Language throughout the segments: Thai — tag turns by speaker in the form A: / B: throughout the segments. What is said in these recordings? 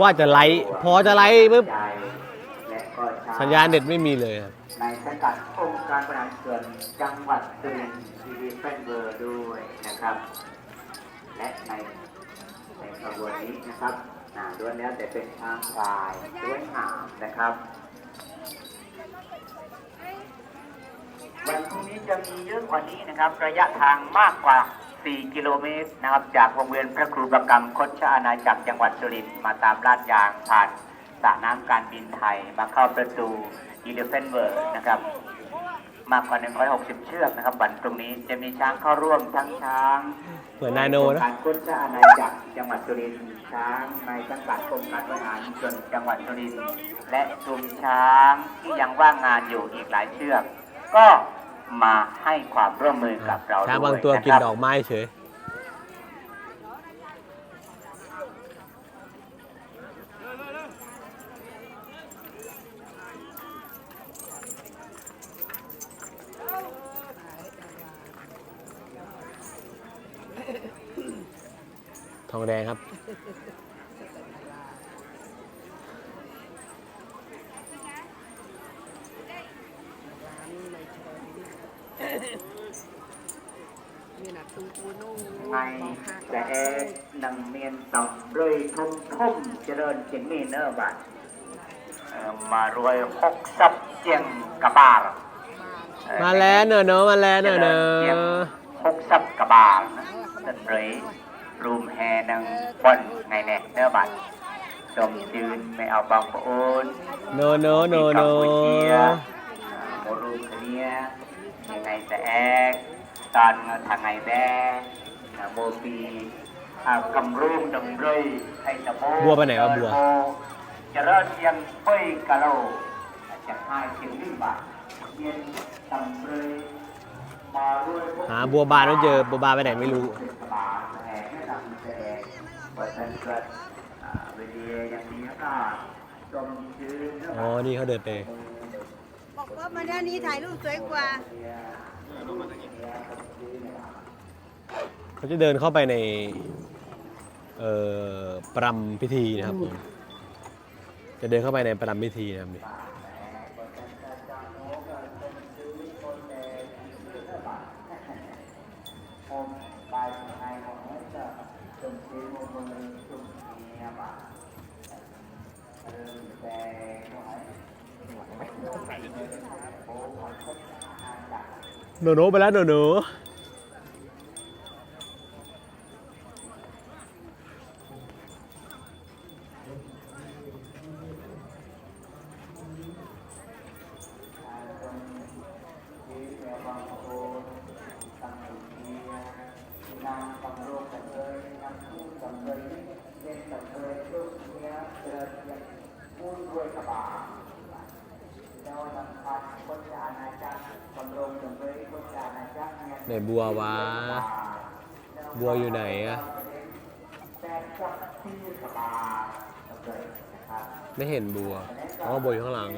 A: ว่าจะไลฟ์พอจะไลฟ์ปุ๊บสัญญาณเน็ตไม่มีเลยครับ
B: ในสังกัดองค์การบริหารส่วนจังหวัดสุรินทร์ทีวีเฟนเบอร์ด้วยนะครับ และในในขบวนนี้นะครับอ่าล้วนแล้วแต่เป็นช้างพลายสวยงามนะครับ วันพรุ่งนี้จะมีเยอะกว่านี้นะครับ ระยะทางมากกว่า 4 กิโลเมตรนะครับ จากวงเวียนพระครูประกรรมคดชอาณาจักรจังหวัดสุรินทร์มาตามลาดยางผ่านสระน้ำการบินไทย มาเข้าประตูอีเลฟเฟนเวิร์นะครับ มากกว่า 160 เชือกนะครับ วันตรงนี้จะมีช้างเข้าร่วมทั้งช้าง
A: เหมือนนาโนนะ
B: การคดชอาณาจักรจังหวัดสุรินทร์ช้างในสังกัดกรมการบริหารส่วนจังหวัดสุรินทร์และกลุ่มช้างที่ยังว่างงานอยู่อีกหลายเชือก ก็ มาให้ความร่วมมือกับเรา
A: ช้าง
B: ด้วย
A: บางตัวกิน
B: นะครับ
A: ดอกไม้เฉยทองแดงครับ
B: ในแต่แอนังเมียนต่ำเลยทุ่มทุ่มเจริญเจียงมีเนอร์บัตเอ่อมารวยหกซับเจียงกระบาล
A: มาแล้วเนอะเนอะมาแล้วเนอะเนอะ
B: หกซับกระบาลสันเลยรูมแฮนังปนไงแน่เนอร์บัตชมจืนไม่เอาบางปะโอ น
A: โนโนโนโน
B: มีกัมพูเชียอ่าโมรูเคเนียยังไงแต่แอกตอนทางไงแบ้อ่าโมปีอ่ากำรุ่งดำเลยไทยตะโบ
A: บัวไปไหนวะบัว
B: จะเริ่มยังเป้ยกะโลจะให้เชียงวิ่งบาทเย็นตำเลยมาด้วยพวก
A: หาบัวบานไม่เจอบัวบานไปไหนไม่รู้
B: เทศบาลแห่ให้ทำแจกเปิดเป็นเกิดอ่าเวทีอย่างนี้ก็ชมชื้นนะค
A: อ๋อ
B: รับ
A: นี่เขาเดินไป
C: บอกว่ามาด้านนี้ถ่ายรูปสวยกว่า
A: เขาจะเดินเข้าไปใน เอ่อปรำพิธีนะครับผมจะเดินเข้าไปในปรำพิธีนะครับนี่
B: ผมไปไทยของเราจะชมชื้นมือชมเนี่ยบาทเริ่มแต่หน่อย
A: โนไปแล้วหนโน ไหนบัววะ บัวอยู่ไหนอะไม่เห็นบัวอ๋อบัวอยู่ข้างหลัง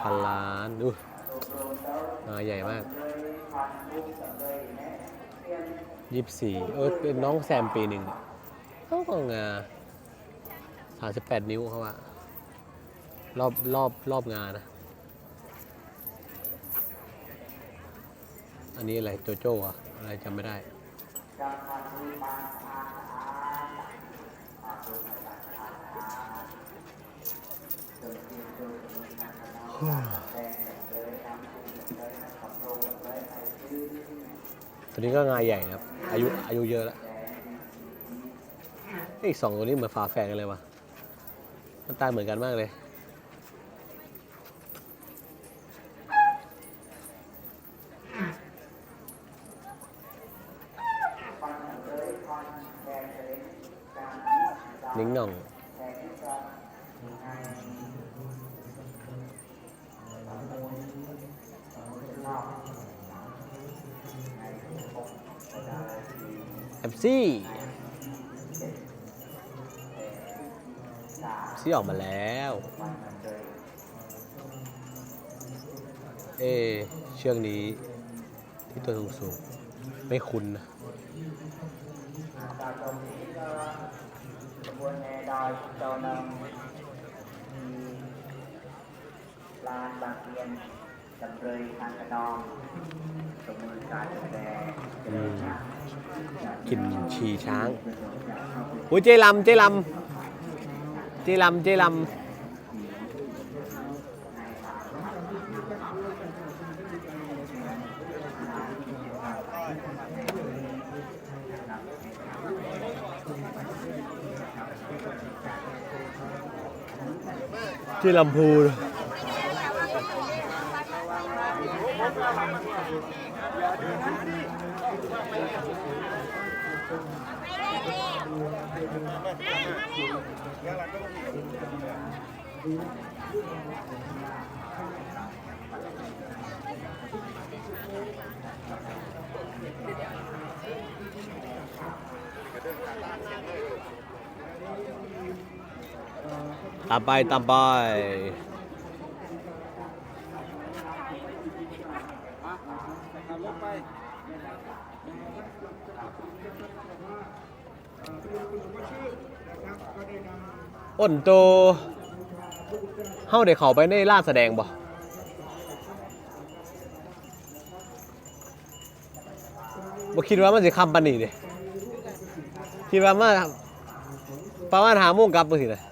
A: พันล้านดูมาใหญ่มากยี่สิบสี่เออเป็นน้องแซมปีหนึ่งเขาก็งาสามสิบแปดนิ้วเขาอะรอบรอบรอบงานะ อันนี้อะไรโจโจ้อะอะไรจำไม่ได้ ตัวนี้ก็งาใหญ่นะครับ อายุอายุเยอะแล้วเอ้ยสองตัวนี้เหมือนฝาแฝดกันเลยวะมันตายเหมือนกันมากเลย ซี่ซี่ออกมาแล้ว เอ เชือกนี้ ที่ตัวสูงสูงไม่คุ้นนะลานบางเกียนจำเลยทางกระนองสมุนการแสดง
B: อืมกินฉี่ช้างอุ้ยเจลำเจลำเจลำเจลำที่ลำพูน ตามไปตามไป อ้นโตเฮาได้เข้าไปในลานแสดงบ่บ่คิดว่ามันสิคำปานนี้เด้คิดว่ามาประมาณ5โมงกลับจังซี่นะ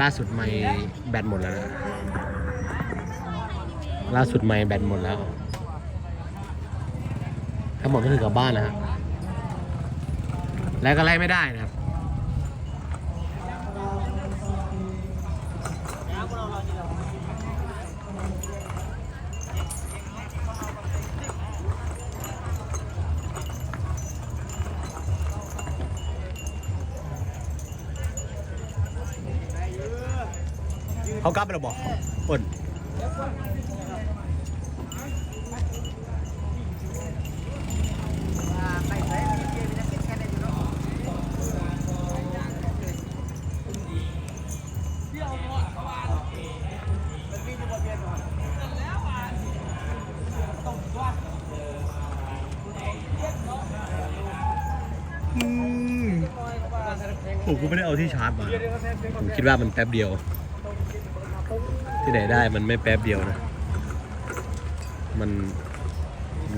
B: ล่าสุดไม่แบตหมดแล้วนะล่าสุดไม่แบตหมดแล้วทั้งหมดก็คือกลับบ้านนะฮะแล้วก็ไล่ไม่ได้นะครับ เขากลับไปแล้วบอกอ้นผมก็ไม่ได้เอาที่ชาร์จมาผมคิดว่ามันแป๊บเดียว ไหนได้มันไม่แป๊บเดียวนะ มัน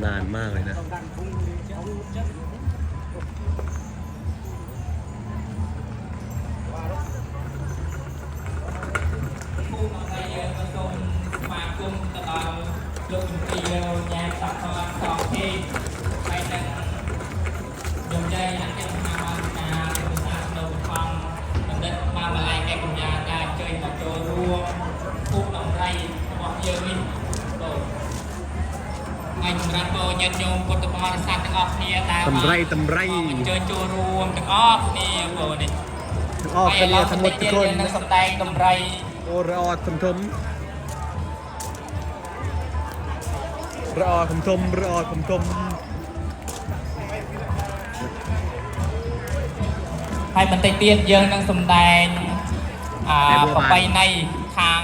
A: นานมากเลยนะ
D: มา ចម្រើនពរញាតិញោមពុទ្ធបរិស័ទទាំងអស់គ្នាដែល
A: តម្រៃតម្រៃ
D: អញ្ជើញចូលរួមទាំងអស់គ្នាបងនេះ
A: អស់គ្នាทั้งหมดทุกคน
D: ហើយឥឡូវនឹងសម្ដែងតម្រៃ
A: โอ้รอทมทมรอทมทมรอทมทม
D: ហើយបន្តិចទៀតយើងនឹងសម្ដែងអ
A: តែ ่า មួយ
D: ប្រ
A: បាន
D: ពៃណីខាង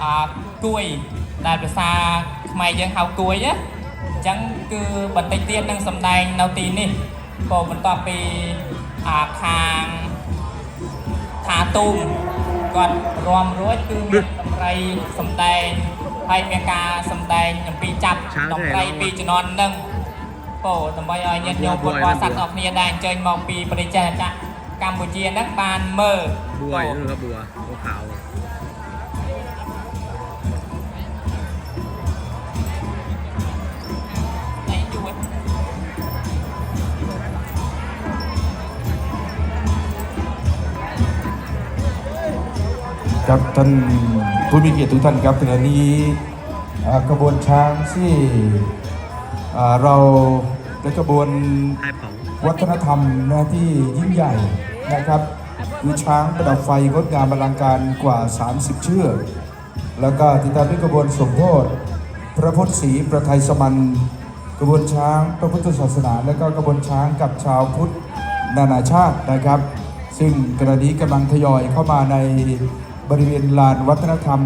D: អ่าគួយដែលភាសាខ្មែរយើងហៅគួយណាអញ្ ចឹងគឺបន្តិចទៀតនឹងសម្ដែងនៅទីនេះក៏បន្ទាប់ពីអាខាងថាទូមគាត់រំរួចគឺមានដំរីសម្ដែងហើយមានការសម្ដែងអំពីចាប់ដំរីពីជំនាន់នឹងពោដើម្បីឲ្យញាតិញោមពុទ្ធបរិស័ទអរគ្នាដែលអញ្ជើញមកពីប្រទេសចាស់កម្ពុជាហ្នឹងបានមើល
A: បួយឬ
D: ក៏បួអូខោ
E: ครับท่านผู้มีเกียรติทุกท่านครับขณะนี้กระบวนช้างที่เราเป็นกระบวน
A: ไอ้เผา
E: วัฒนธรรมนะที่ยิ่งใหญ่นะครับคือช้างประดับไฟงดงามอลังการกว่า 30 เชือกแล้วก็ติดตามด้วยกระบวนสมโพธิพระพุทธศรีประไทยสมันกระบวนช้างพระพุทธศาสนา และก็กระบวนช้างกับชาวพุทธนานาชาตินะครับ ซึ่งขณะนี้กำลังทยอยเข้ามาใน บริเวณลานวัฒนธรรม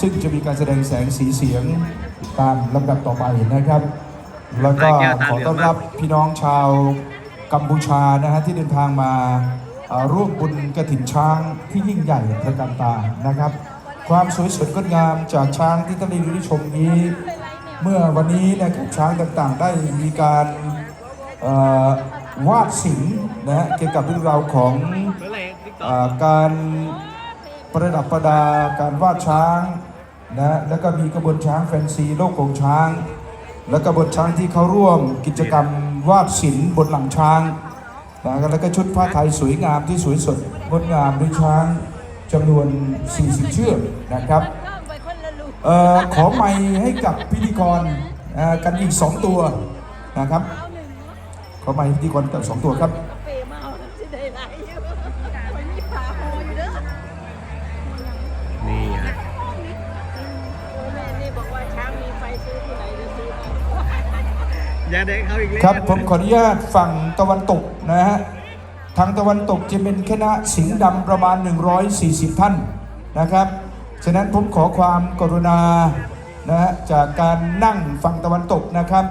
E: ซึ่งจะมีการแสดงแสงสีเสียงตามลำดับต่อไปนะครับ แล้วก็ขอต้อนรับพี่น้องชาวกัมพูชานะฮะที่เดินทางมาเอ่อร่วมบุญกระถินช้างที่ยิ่งใหญ่ตระการตานะครับ ความสวยสดงดงามจากช้างที่ท่านได้ดูได้ชมนี้ เมื่อวันนี้นะครับช้างต่างๆ ได้มีการเอ่อวาดศิลป์นะฮะเกี่ยวกับเรื่องราวของ
A: เมื่อไหร่ติ๊กต็อก
E: อ่าการ ประดับประดาการวาดช้างนะแล้วก็มีกระบวนช้างแฟนซีโลกของช้าง และกระบวนช้างที่เขาร่วมกิจกรรมวาดศิลป์บนหลังช้างนะแล้วก็ชุดผ้าไทยสวยงามที่สวยสดงดงามด้วยช้างจำนวน 40 เชือกนะครับออขอไมค์ให้กับพิธีกรกันอีก 2 ตัวนะครับ ขอไมค์พิธีกรกับ 2 ตัวครับ
A: ยาแดงเขาอีกแล้ว
E: ครับผมขออนุญาตฝั่งตะวันตกนะฮะทางตะวันตกจะเป็นคณะสิงห์ดำประมาณ 140 ท่านนะครับ ฉะนั้นผมขอความกรุณานะฮะจากการนั่งฝั่งตะวันตกนะครับ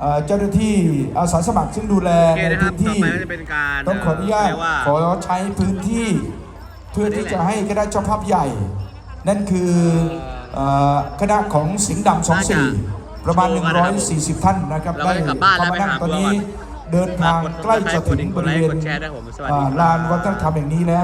E: เอ่อเจ้าหน้าที่อาสาสมัครซึ่งดูแล
A: โอเค
E: ใน
A: นะครับ
E: พื้น
A: ต่อ
E: ที่
A: ไปก็จะเป็นการ
E: ต้องขออนุญาต
A: เรียกว่า
E: ขอใช้พื้นที่ เพื่อที่จะให้คณะเจ้าภาพใหญ่ นั่นคือเอ่อคณะของสิงห์ดำสองสี่ ประมาณ 140 ท่านนะครับ
A: เราก็จะกลับบ้านแล้ว
E: เข้ามานั่ง
A: ไปหา
E: ตอนนี้
A: บัวก่อน
E: เดินทางใกล้จะถึงบริเวณ
A: กดไลค์กดแชร์ด้วยผมสวัสดี
E: อ่า
A: ครับ
E: ลานวัฒนธรรมแห่งนี้แล้ว